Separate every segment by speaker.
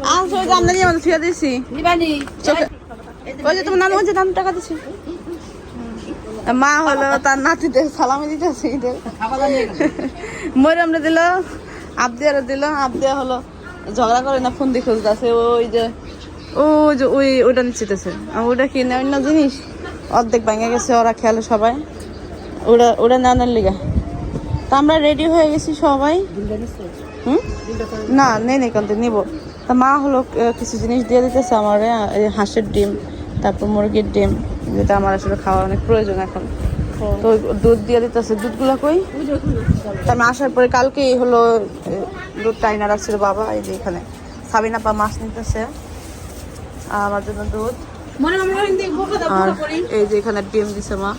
Speaker 1: ওই যে আমরা নিয়ে আমাদের ছুঁয়ে দিছি
Speaker 2: নিবানি।
Speaker 1: ওই যে তোমার নানু যে নানু টাকা দিছি মা হলো তার নাতিদের সালামি দিতেছে ঈদের। মরিয়ামরে দিল আবদিয়ারে দিল আবদিয়া হলো ঝগড়া করে না ফোন দিয়ে খুঁজতেছে। ওই যে ওই যে ওই ওইটা নিচ্ছিতেছে। ওটা কি না অন্য জিনিস? অর্ধেক ভেঙে গেছে ওরা খেয়ালে সবাই। ওরা ওটা নানার লিগা। তা আমরা রেডি হয়ে গেছি সবাই। হুম? না নেই নেই কান্তে নিব। তা মা হলো কিছু জিনিস দিয়ে দিতেছে আমার এই হাঁসের ডিম তারপর মুরগির ডিম যেটা আমার আসলে খাওয়া অনেক প্রয়োজন এখন। তো দুধ দিয়ে দিতেছে। দুধগুলো কই? আমি আসার পরে কালকেই হলো দুধ টাইনা রাখছিল বাবা এই যে এখানে। সাবিনা পা মাছ নিতেছে। আমার জন্য দুধ। আর এই যে এখানে ডিম দিছে মা।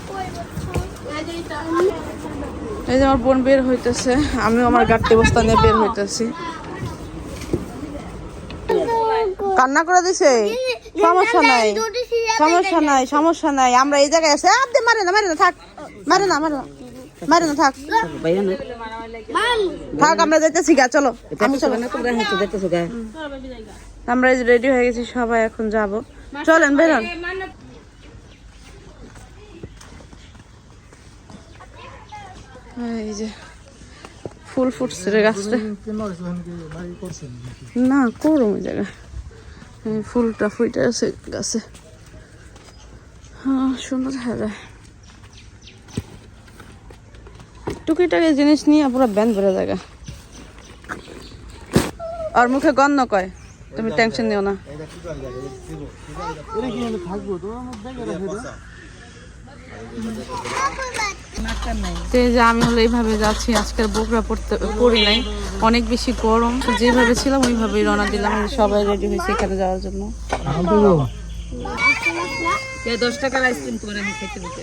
Speaker 1: এই যে আমার বোন বের হইতেছে। আমিও আমার গাড়তে বস্তা নিয়ে বের হইতেছি। কান্না করে দিছে? সমস্যা নাই। সমস্যা নাই সমস্যা নাই। আমরা এই জায়গায় আছে। আপনি মারে না মারে না থাক। মারে না মারে না। মারে না থাক। থাক আমরা যাইতেছি গা চলো। আমি চলো।
Speaker 2: গা।
Speaker 1: আমরা রেডি হয়ে গেছি সবাই এখন যাব। চলেন বেরোন। এই যে ফুল ফুটছে রে গাছটা। না করুম এই ফুলটা ফুটে আছে গাছে। হ্যাঁ সুন্দর দেখা। যায় টুকিটাকি জিনিস নিয়ে পুরো ব্যান ভরে জায়গা। আর মুখে গন্ধ কয় তুমি টেনশন নিও না। তো এই যে আমি হলো এইভাবে যাচ্ছি আজকের বোকরা পড়তে পড়ি নাই। অনেক বেশি গরম। তো যেভাবে ছিলাম ওইভাবেই রওনা দিলাম। সবাই রেডি হয়েছে এখানে যাওয়ার জন্য।
Speaker 2: এ 10 টাকার আইসক্রিম তোমার আমি খেতে দিতে।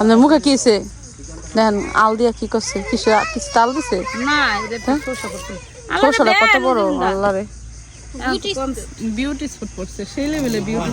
Speaker 1: আপনার মুখে কিছে দেখেন আল দিয়া কি করছে? কিছু কিছু তাল দিছে?
Speaker 2: না
Speaker 1: সরষাটা কত বড়? আল্লাহ রে
Speaker 2: বিউটি স্পট পড়ছে সেই লেভেলে বিউটি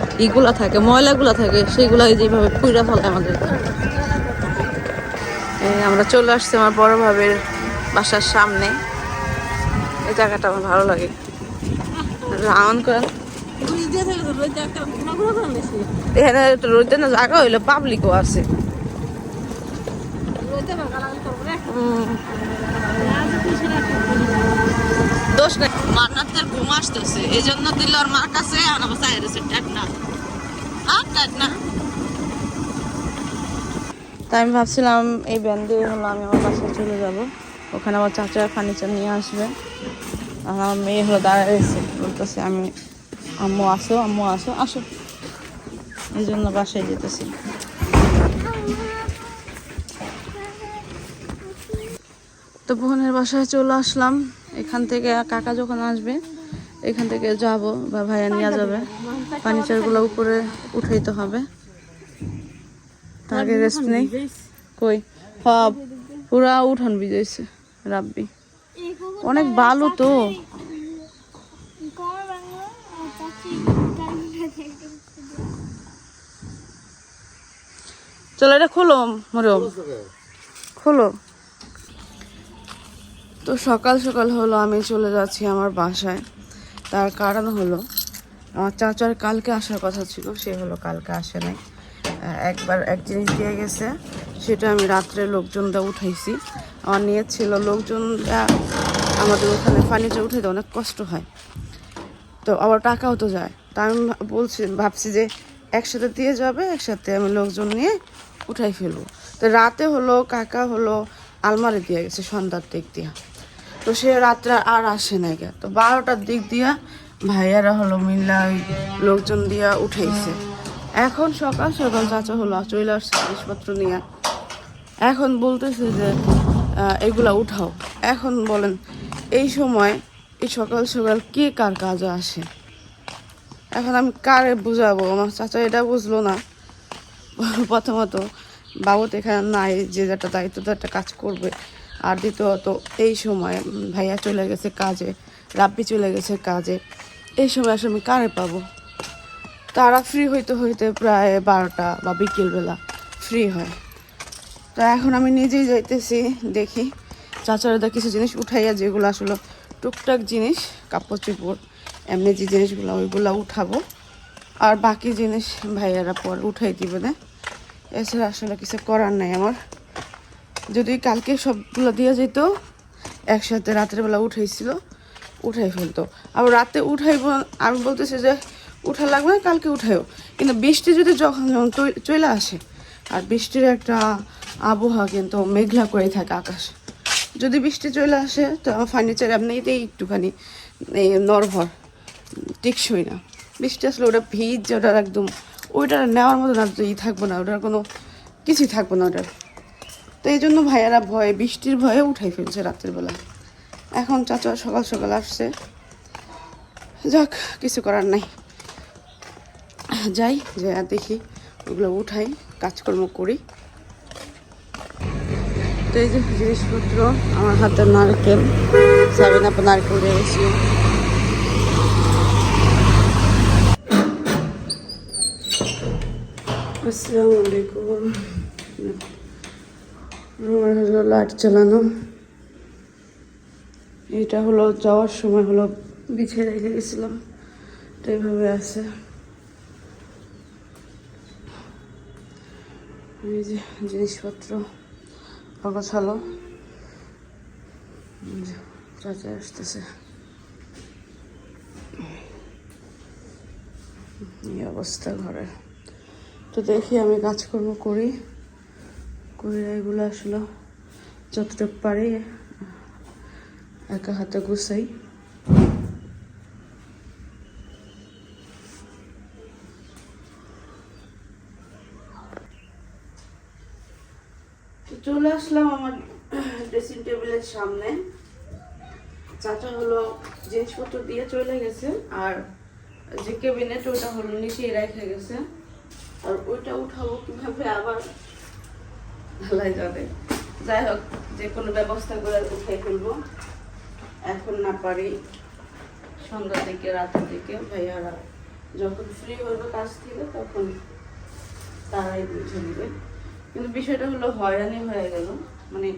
Speaker 1: ইগুলা থাকে ময়লাগুলা থাকে সেইগুলা এই যেভাবে পুইরা ফেলে আমাদের। আমরা চলে আসছি আমার বড় ভাবের বাসার সামনে। এই জায়গাটা আমার ভালো লাগে। রাউন্ড করেন। এখানে রোদে না জায়গা হইল পাবলিকও আছে। দোষ নেই। মান্নাতের ঘুম আসতেছে এই জন্য দিল ওর মার কাছে, আর আমার রয়েছে টাক না। আর টাক না। তাই আমি ভাবছিলাম, এই ব্যান্ড দিয়ে হলো আমি আমার বাসায় চলে যাব। ওখানে আমার চাচা ফার্নিচার নিয়ে আসবে। আর আমার মেয়ে হলো দাঁড়ায় রয়েছে বলতেছে আমি, আম্মু আসো আম্মু আসো আসো। এই জন্য বাসায় যেতেছি। তো বোনের বাসায় চলে আসলাম। এখান থেকে কাকা যখন আসবে এখান থেকে যাব বা ভাইয়া নিয়ে যাবে। ফার্নিচারগুলো উপরে উঠাইতে হবে। তাকে রেস্ট নেই। কই? সব। পুরা উঠান ভিজাইছে রাব্বি। অনেক ভালো তো। চলো এটা খোলো মরম খোলো। তো সকাল সকাল হলো, আমি চলে যাচ্ছি আমার বাসায়। তার কারণ হলো, আমার চাচার কালকে আসার কথা ছিল, সে হলো কালকে আসে নাই। একবার এক জিনিস দিয়ে গেছে, সেটা আমি রাত্রে লোকজনটা উঠাইছি। আমার নিয়ে ছিল লোকজনরা আমাদের ওখানে ফার্নিচার উঠাইতে অনেক কষ্ট হয়। তো আবার টাকাও তো যায়। তা আমি বলছি, ভাবছি যে একসাথে দিয়ে যাবে, একসাথে আমি লোকজন নিয়ে উঠাই ফেলব। তো রাতে হলো, কাকা হলো, আলমারি দিয়ে গেছে সন্ধ্যার দিক দিয়া। তো সে রাত্রে আর আসে না গে। তো বারোটার দিক দিয়া ভাইয়ারা হলো মিল্লা লোকজন দিয়া উঠাইছে। এখন সকাল সকাল চাচা হলো চলে আসছে জিনিসপত্র নিয়ে। এখন বলতেছে যে এগুলা উঠাও। এখন বলেন, এই সময়, এই সকাল সকাল কে কার কাজে আসে? এখন আমি কারে বুঝাবো? আমার চাচা এটা বুঝলো না। প্রথমত, বাবু তো এখানে নাই, যে একটা দায়িত্ব একটা কাজ করবে। আর দ্বিতীয়ত এই সময় ভাইয়া চলে গেছে কাজে, রাব্বি চলে গেছে কাজে। এই সময় আসলে আমি কারে পাবো? তারা ফ্রি হইতে হইতে প্রায় বারোটা বা বিকেলবেলা ফ্রি হয়। তো এখন আমি নিজেই যাইতেছি, দেখি। চাচারাদা কিছু জিনিস উঠাইয়া, যেগুলো আসলে টুকটাক জিনিস, কাপড় চোপড়, এমনি যে জিনিসগুলো, ওইগুলো উঠাবো। আর বাকি জিনিস ভাইয়ারা পর উঠাই দিবে না। এছাড়া আসলে কিছু করার নাই আমার। যদি কালকে সবগুলো দিয়ে যেত, একসাথে রাতের বেলা উঠাইছিল, উঠাই ফেলতো। আবার রাতে উঠাইব, আমি বলতেছি যে উঠা লাগবে, কালকে উঠাইও। কিন্তু বৃষ্টি যদি যখন যখন চলে আসে, আর বৃষ্টির একটা আবহাওয়া কিন্তু মেঘলা করে থাকে আকাশ। যদি বৃষ্টি চলে আসে, তো ফার্নিচার এমনিতেই একটুখানি নরভর, টেকসই না। বৃষ্টি আসলে ওটা ভিজ, ওটার একদম, ওইটা নেওয়ার মতো না ই থাকব না, ওটার কোনো কিছুই থাকব না ওটার। তো এই জন্য ভাইয়ারা ভয়ে, বৃষ্টির ভয়ে উঠাই ফেলছে রাতের বেলা। এখন চাচা সকাল সকাল আসছে। যাক, কিছু করার নাই। যাই, যে দেখি, ওগুলো উঠাই, কাজকর্ম করি। তো এই যে জিনিসপত্র, আমার হাতের নারকেল, সাবিন আপা নারকেল দিয়ে গেছি আসসালামু আলাইকুম। রুমের হলো লাইট চালানো এটা হলো, যাওয়ার সময় হলো, বিছিয়ে রেখে গেছিলাম। তো এইভাবে আছে। এই যে জিনিসপত্র অগোছালো চাচা আসতেছে। এই অবস্থা ঘরে। তো দেখি আমি কাজকর্ম করি। করে এগুলো আসলে যতটুকু পারি, একা হাতে গুছাই। চলে আসলাম আমার ড্রেসিং টেবিলের সামনে। চাচা হলো জিনিসপত্র দিয়ে চলে গেছে, আর যে কেবিনেট ওটা হলো নিচেই রেখে গেছে। আর ওইটা উঠাবো কীভাবে আবার ঢালাই যাবে। যাই হোক, যে কোনো ব্যবস্থা করে উঠাই ফেলব। এখন না পারি। সন্ধ্যার দিকে, রাতের দিকে ভাইয়ারা যখন ফ্রি হইবে কাজ থেকে, তখন তারাই বুঝে নেবে। কিন্তু বিষয়টা হলো হয়রানি হয়ে গেল। মানে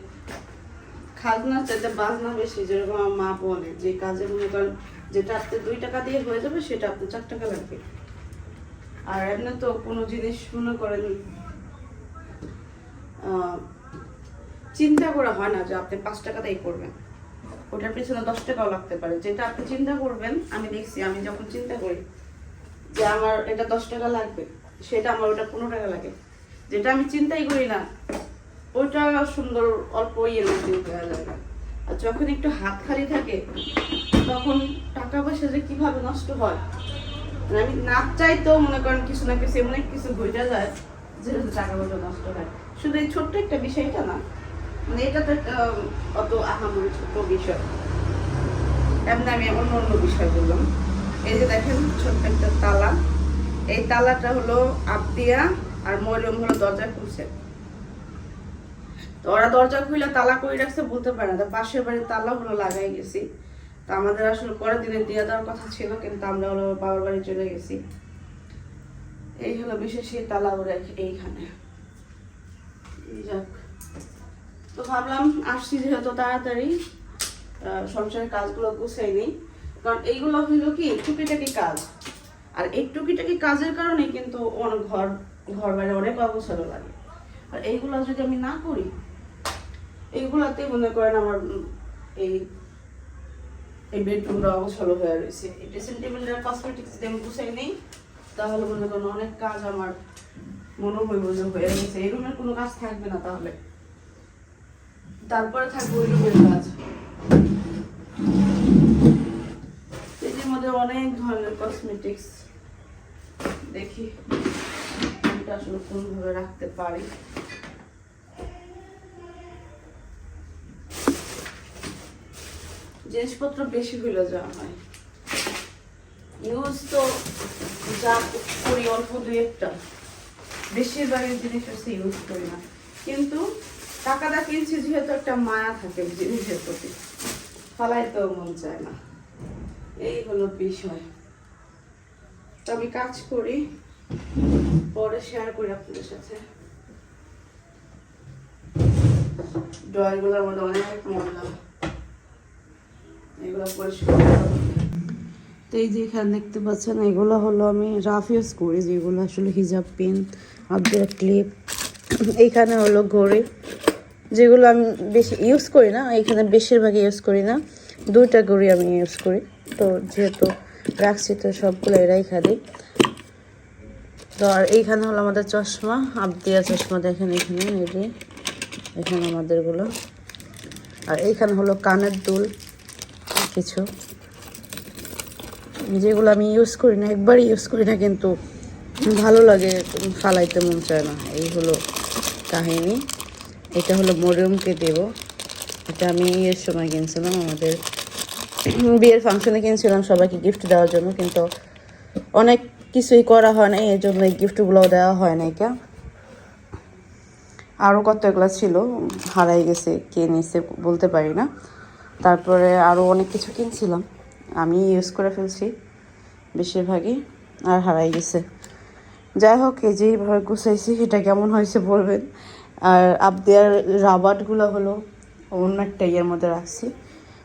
Speaker 1: খাজনা চাইতে বাজনা বেশি, যেরকম আমার মা বলে, যে কাজে মনে করেন যেটা আপনি দুই টাকা দিয়ে হয়ে যাবে, সেটা আপনি চার টাকা লাগবে। আর এমনি তো কোনো জিনিস মনে করেন চিন্তা করা হয় না যে আপনি পাঁচ টাকাতেই করবেন। ওটার পিছনে দশ টাকাও লাগতে পারে। যেটা আপনি চিন্তা করবেন, আমি দেখছি, আমি যখন চিন্তা করি যে আমার এটা দশ টাকা লাগবে, সেটা আমার ওটা পনেরো টাকা লাগে। যেটা আমি চিন্তাই করি না ওইটা সুন্দর অল্প ইয়ে যায় আর যখন একটু হাত খালি থাকে, তখন টাকা পয়সা যে কীভাবে নষ্ট হয় মানে আমি না চাইতেও মনে করেন কিছু না কিছু, এমন কিছু ঘটে যায় যেটা টাকা পয়সা নষ্ট হয়। শুধু এই ছোট্ট একটা বিষয়টা না মানে এটা তো একটা অত আহামরি ছোট বিষয়। এমনি আমি অন্য অন্য বিষয় বললাম। এই যে দেখেন, ছোট্ট একটা তালা। এই তালাটা হলো আবদিয়া আর মরিয়ম হলো দরজা খুলছে। তো ওরা দরজা খুলে তালা করে রাখছে বলতে পারে না। পাশের বাড়ির তালা হলো লাগাই গেছি। তো আমাদের আসলে পরের দিনে দিয়ে দেওয়ার কথা ছিল, কিন্তু আমরা হলো বাবার বাড়ি চলে গেছি। এই হলো বিশেষ তালা ওরা এইখানে। যাক। তো ভাবলাম আসছি যেহেতু তাড়াতাড়ি সংসারের কাজগুলো গুছাই নিই। কারণ এইগুলো হইল কি, টুকিটাকি কাজ। আর এই টুকিটাকি কাজের কারণে কিন্তু অনেক ঘর ঘর বাইরে অনেক অবসরও লাগে। আর এইগুলো যদি আমি না করি, এইগুলাতে মনে করেন আমার এই এই বেডরুমটা অবসর হয়ে রয়েছে। এই ড্রেসিং টেবিলের কসমেটিক্স যদি আমি গুছাই নেই, তাহলে মনে করেন অনেক কাজ আমার মনে হইব যে হয়ে গেছে। এই রুমের কোনো কাজ থাকবে না তাহলে। তারপরে থাকবে ওই রুমের কাজ। এটির মধ্যে অনেক ধরনের কসমেটিক্স দেখি। এটা আসলে কোনভাবে রাখতে পারি? জিনিসপত্র বেশি হইলে যাওয়া হয়। ইউজ তো যা করি অল্প দুই একটা। বেশিরভাগের জিনিস হচ্ছে ইউজ করি না। কিন্তু টাকাটা কিনছি যেহেতু একটা মায়া থাকে জিনিসের প্রতি। ফালাইতেও মন চায় না। এই হলো বিষয়। তো আমি কাজ করি, পরে শেয়ার করি আপনাদের সাথে। ড্রয়িংগুলোর মধ্যে অনেক ময়লা। এগুলো পরিষ্কার তো এই যে এখানে দেখতে পাচ্ছেন, এগুলো হলো আমি রাফ ইউজ করি, যেগুলো আসলে হিজাব পিন আব্দের ক্লিপ এইখানে হলো ঘড়ি। যেগুলো আমি বেশি ইউজ করি না এখানে বেশিরভাগ ইউজ করি না। দুইটা ঘড়ি আমি ইউজ করি। তো যেহেতু রাখছি, তো সবগুলো এরাই খালি তো আর এইখানে হলো আমাদের চশমা। আবদিয়া চশমা দেখেন এখানে, এই যে। এখানে আমাদেরগুলো। আর এইখানে হলো কানের দুল কিছু। যেগুলো আমি ইউজ করি না, একবারই ইউজ করি না, কিন্তু ভালো লাগে, ফালাইতে মন চায় না। এই হলো কাহিনী। এটা হলো মরিয়মকে দেব। এটা আমি ইয়ের সময় কিনছিলাম, আমাদের বিয়ের ফাংশনে কিনছিলাম সবাইকে গিফট দেওয়ার জন্য, কিন্তু অনেক কিছুই করা হয় না এই জন্য এই গিফটগুলোও দেওয়া হয় না এটা আরও কত এগুলো ছিল, হারাই গেছে, কে নিছে বলতে পারি না। তারপরে আরও অনেক কিছু কিনছিলাম। আমি ইউজ করে ফেলছি, বেশিরভাগই, আর হারাই গেছে। যাই হোক এই যে এইভাবে গুছাইছি, এটা কেমন হয়েছে বলবেন? আর আবদিয়ার রাবারগুলো হলো অন্য একটা ইয়ের মধ্যে রাখছি।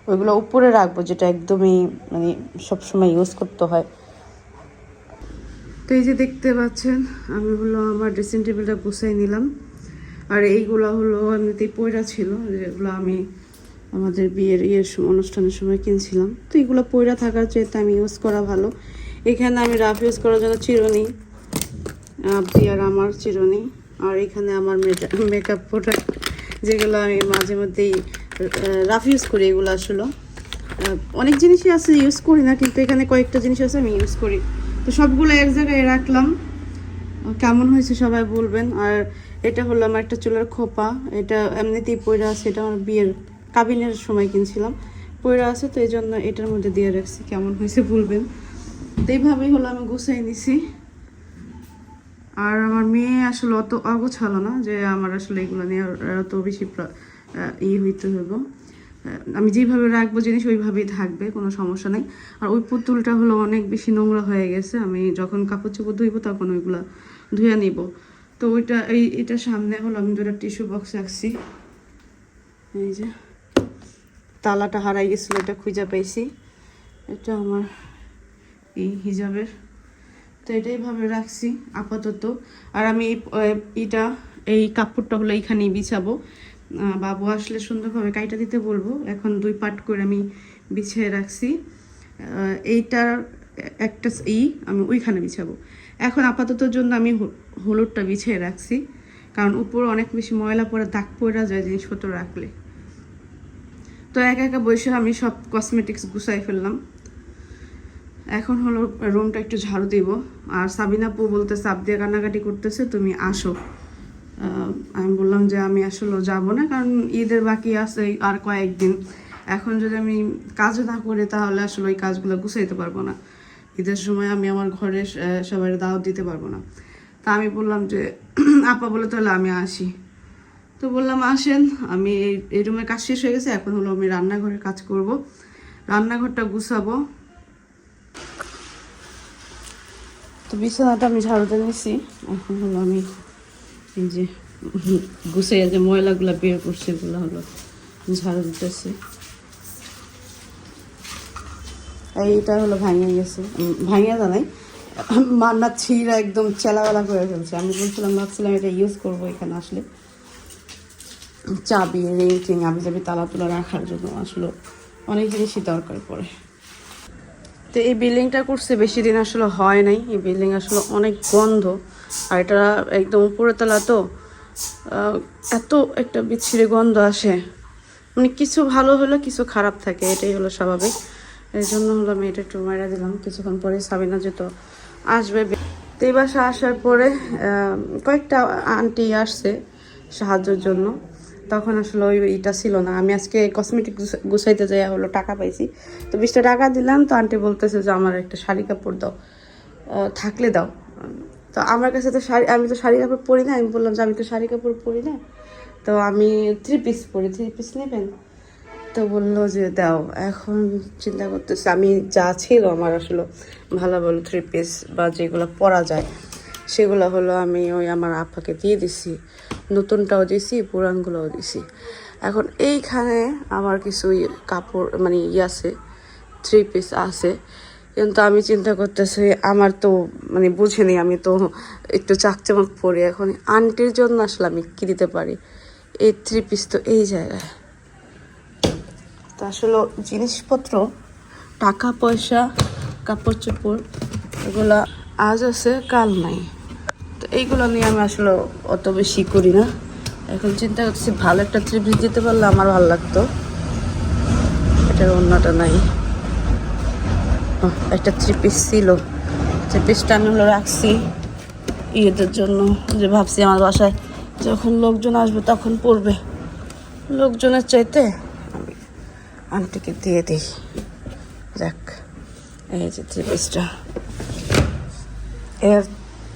Speaker 1: ওইগুলো উপরে রাখব, যেটা একদমই মানে সবসময় ইউজ করতে হয়। তো এই যে দেখতে পাচ্ছেন, আমি হলো আমার ড্রেসিং টেবিলটা গুছাই নিলাম। আর এইগুলো হলো এমনিতেই পয়রা ছিল, যেগুলো আমি আমাদের বিয়ের ইয়ের অনুষ্ঠানের সময় কিনছিলাম। তো এগুলো পয়রা থাকার চাইতে আমি ইউজ করা ভালো। এখানে আমি রাফ ইউজ করার জন্য চিরুনি আবদি আর আমার চিরুনি, আর এখানে আমার মেকআপ প্রোডাক্ট যেগুলো আমি মাঝে মধ্যেই রাফ ইউজ করি এগুলো আসলে। অনেক জিনিসই আছে ইউজ করি না, কিন্তু এখানে কয়েকটা জিনিস আছে আমি ইউজ করি। তো সবগুলো এক জায়গায় রাখলাম। কেমন হয়েছে সবাই বলবেন। আর এটা হলো আমার একটা চুলের খোপা। এটা এমনিতেই পয়রা আছে, এটা আমার বিয়ের কাবিনের সময় কিনছিলাম। পয়রা আছে, তো এই জন্য এটার মধ্যে দিয়ে রাখছি, কেমন হয়েছে বলবেন। তো এইভাবেই হলো আমি গুছাই নিছি। আর আমার মেয়ে আসলে অত অগোছালো না যে আমার আসলে এগুলো নিয়ে অত বেশি ই হইতে হইব। আমি যেভাবে রাখব জিনিস ওইভাবেই থাকবে, কোনো সমস্যা নেই। আর ওই পুতুলটা হলো অনেক বেশি নোংরা হয়ে গেছে। আমি যখন কাপড় চোপড় ধুইব তখন ওইগুলো ধুয়ে নিব। তো ওইটা, এই, এটা সামনে হলো, আমি দুটা টিস্যু বক্স রাখছি। এই যে, তালাটা হারাই গেছিল, এটা খুঁজে পাইছি। এটা আমার এই হিজাবের তো এটাই ভাবে রাখছি, আপাতত। আর আমি এটা এই কাপড়টা হলো এইখানেই বিছাবো। বাবু আসলে সুন্দরভাবে কাইটা দিতে বলব। এখন দুই পাট করে আমি বিছিয়ে রাখছি। এইটার একটা ই আমি ওইখানে বিছাবো। এখন আপাততর জন্য আমি হলুদটা বিছিয়ে রাখছি। কারণ উপরে অনেক বেশি ময়লা পরে দাগ পড়া যায় জিনিসপত্র রাখলে। তো একা একা বসে আমি সব কসমেটিক্স গুছাই ফেললাম। এখন হলো রুমটা একটু ঝাড়ু দিব। আর সাবিনাপু বলতে, সাপ দিয়ে কান্নাকাটি করতেছে, তুমি আসো। আমি বললাম যে, আমি আসলে যাব না, কারণ ঈদের বাকি আছে আর কয়েকদিন। এখন যদি আমি কাজ না করি, তাহলে আসলে ওই কাজগুলো গুছাইতে পারব না। ঈদের সময় আমি আমার ঘরে সবাই দাওয়াত দিতে পারব না। তা আমি বললাম যে, আপা বলে, তাহলে আমি আসি। তো বললাম, আসেন। আমি এই রুমের কাজ শেষ হয়ে গেছে, এখন হলো আমি রান্নাঘরের কাজ করব। রান্নাঘরটা গুছাবো। তো বিছানাটা আমি ঝাড়ুতে নিছি। এখন হলো আমি এই যে গুছিয়ে যে ময়লাগুলো বের করছে, এগুলো হলো ঝাড়ু দিতেছি। এইটা হলো ভাঙিয়ে গেছে। ভাঙিয়ে জানাই মান্না ছিঁড়া একদম চেলাবেলা করে ফেলছে। আমি বলছিলাম, ভাবছিলাম এটা ইউজ করব এখানে আসলে। চাবি রিং টিং আমি যাবি তালা তুলা রাখার জন্য আসলে অনেক জিনিসই দরকার পড়ে। তো এই বিল্ডিংটা করছে বেশি দিন আসলে হয় নাই। এই বিল্ডিং আসলে অনেক গন্ধ আর এটা একদম উপরে তলা তো এত একটা বিচ্ছিরি গন্ধ আসে। মানে কিছু ভালো হলো, কিছু খারাপ থাকে, এটাই হলো স্বাভাবিক। এই জন্য হলো আমি এটা একটু মারা দিলাম। কিছুক্ষণ পরে সাবিনা যেত আসবে, তো এই বাসা আসার পরে কয়েকটা আন্টি আসছে সাহায্যের জন্য। তখন আসলে ওই এটা ছিল না। আমি আজকে কসমেটিক গুছাইতে যাই হলো, টাকা পাইছি। তো বিশটা টাকা দিলাম, তো আন্টি বলতেছে যে, আমার একটা শাড়ি কাপড় দাও থাকলে দাও। তো আমার কাছে তো শাড়ি, আমি তো শাড়ি কাপড় পরি না, আমি বললাম যে, আমি তো শাড়ি কাপড় পরি না। তো আমি থ্রি পিস পরি থ্রি পিস নেবেন? তো বলল যে, দাও। এখন চিন্তা করতেছি, আমি যা ছিল আমার আসলে ভালো ভালো থ্রি পিস বা যেগুলো পরা যায়। সেগুলো হলো আমি ওই আমার আপাকে দিয়ে দিছি, নতুনটাও দিছি, পুরানগুলোও দিছি। এখন এইখানে আমার কিছু কাপড় মানে ই আছে থ্রি পিস আছে। কিন্তু আমি চিন্তা করতেছি, আমার তো মানে বুঝিনি আমি তো একটু চাকচামক পরি এখন। আন্টির জন্য আসলে আমি কি দিতে পারি? এই থ্রি পিস তো এই জায়গায়। তো আসলে জিনিসপত্র, টাকা পয়সা, কাপড় চোপড়, এগুলা আজ আছে, কাল নাই। তো এইগুলো নিয়ে আমি আসলে অত বেশি করি না। এখন চিন্তা করতেছি, ভালো একটা ত্রিপিস দিতে পারলে আমার ভালো লাগতো। এটার অন্যটা নাই। একটা থ্রি পিস ছিল। থ্রি পিসটা আমি হলো রাখছি ইয়েদের জন্য। যে ভাবছি আমার বাসায় যখন লোকজন আসবে তখন পড়বে লোকজনের চাইতে আমি আন্টিকে দিয়ে দিই। যাক, এই যে থ্রি পিসটা এর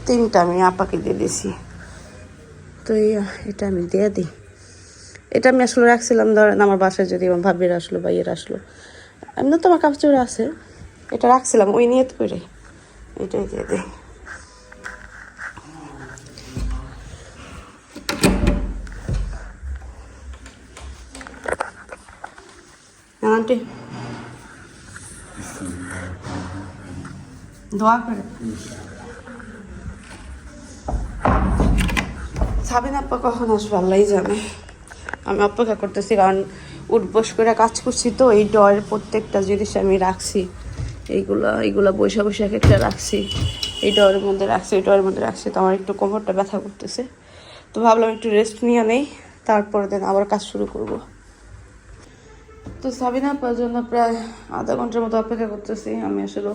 Speaker 1: তিনটা আমি আপাকে দিয়ে দিছি তো এটা আমি দিয়ে দিই। এটা আমি আসলে রাখছিলাম, ধরেন আমার বাসায় যদি আমার ভাবির আসলো বা ইয়ের আসলো। এমনি তো আমার কাপড় আছে। এটা রাখছিলাম, ওই নিয়ত করে এটাই দিয়ে দিই। আন্টি। দোয়া করে। সাবিন আপা কখন আসবে আল্লাহ জানে। আমি অপেক্ষা করতেছি, কারণ উঠবস করে কাজ করছি তো, এই ডয়ের প্রত্যেকটা জিনিস আমি রাখছি। এইগুলা এইগুলা বৈশা বৈশা এক একটা রাখছি। এই ডয়ের মধ্যে রাখছি, এই ডয়ের মধ্যে রাখছি, তো আমার একটু কোমরটা ব্যথা করতেছে। তো ভাবলাম একটু রেস্ট নিয়ে নেই, তারপরে দিন আবার কাজ শুরু করব। তো সাবিনা আপার জন্য প্রায় আধা ঘণ্টার মতো অপেক্ষা করতেছি, আমি আসলে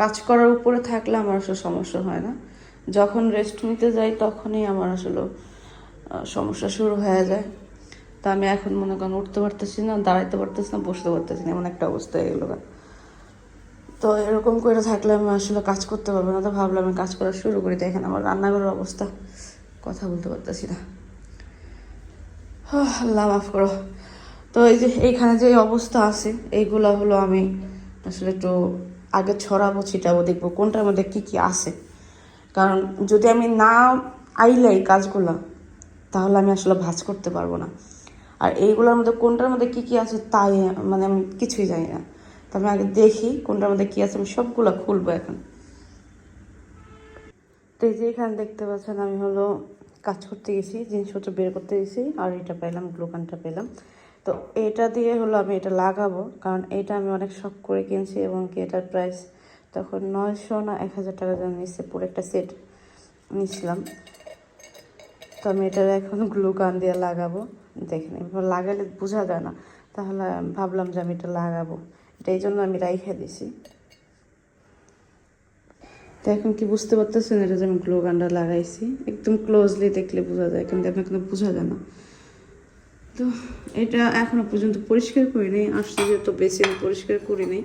Speaker 1: কাজ করার উপরে থাকলে আমার আসলে সমস্যা হয় না। যখন রেস্ট নিতে যাই, তখনই আমার আসলে সমস্যা শুরু হয়ে যায়। তা আমি এখন মনে করেন উঠতে পারতেছি না, দাঁড়াইতে পারতেছি না, বসতে পারতেছি না, এমন একটা অবস্থা হয়ে গেলো তো এরকম করে থাকলে আমি আসলে কাজ করতে পারব না, তো ভাবলাম আমি কাজ করা শুরু করি। দেখেন আমার রান্নাঘরের অবস্থা, কথা বলতে পারতেছি না। আল্লাহ মাফ করো। তো এই যে এইখানে যে অবস্থা আছে, এইগুলা হলো আমি আসলে একটু আগে ছড়াবো, ছিটাবো, দেখব কোনটার মধ্যে কি কি আছে। কারণ যদি আমি না আইলে এই কাজগুলা, তাহলে আমি আসলে ভাজ করতে পারব না। আর এইগুলোর মধ্যে কোনটার মধ্যে কি কি আছে তাই মানে আমি কিছুই জানি না। তো আমি আগে দেখি কোনটার মধ্যে কি আছে, আমি সবগুলো খুলবো এখন। তো যে এখানে দেখতে পাচ্ছেন, আমি হলো কাজ করতে গেছি, জিনিসপত্র বের করতে গেছি, আর এটা পেলাম, গ্লুকানটা পেলাম। তো এটা দিয়ে হলো আমি এটা লাগাবো, কারণ এটা আমি অনেক শখ করে কিনছি এবং কি এটার প্রাইস তখন নয়শো না এক হাজার টাকা যেন নিচ্ছে পুরো একটা সেট নিছিলাম তো আমি এটা এখন গ্লুকান দিয়ে লাগাবো। দেখেন এবার লাগালে বোঝা যায় না। তাহলে ভাবলাম যে আমি এটা লাগাবো। এটা এই জন্য আমি রাইখে দিছি। তো এখন কি বুঝতে পারতেছেন এটা যে আমি গ্লো গানটা লাগাইছি? একদম ক্লোজলি দেখলে বোঝা যায়, কিন্তু এখন কিন্তু বোঝা যায় না। তো এটা এখনও পর্যন্ত পরিষ্কার করি নাই আসছে যেহেতু বেশি আমি পরিষ্কার করি নাই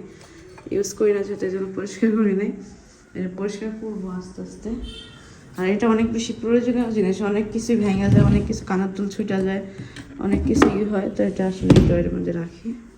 Speaker 1: ইউজ করি না সেটার জন্য পরিষ্কার করি নাই। এটা পরিষ্কার করব আস্তে আস্তে। আর এটা অনেক বেশি প্রয়োজনীয় জিনিস, অনেক কিছু ভেঙে যায়, অনেক কিছু কানার দুল ছুটা যায়, অনেক কিছু হয়, তো এটা আসলে ড্রয়ের মধ্যে রাখি।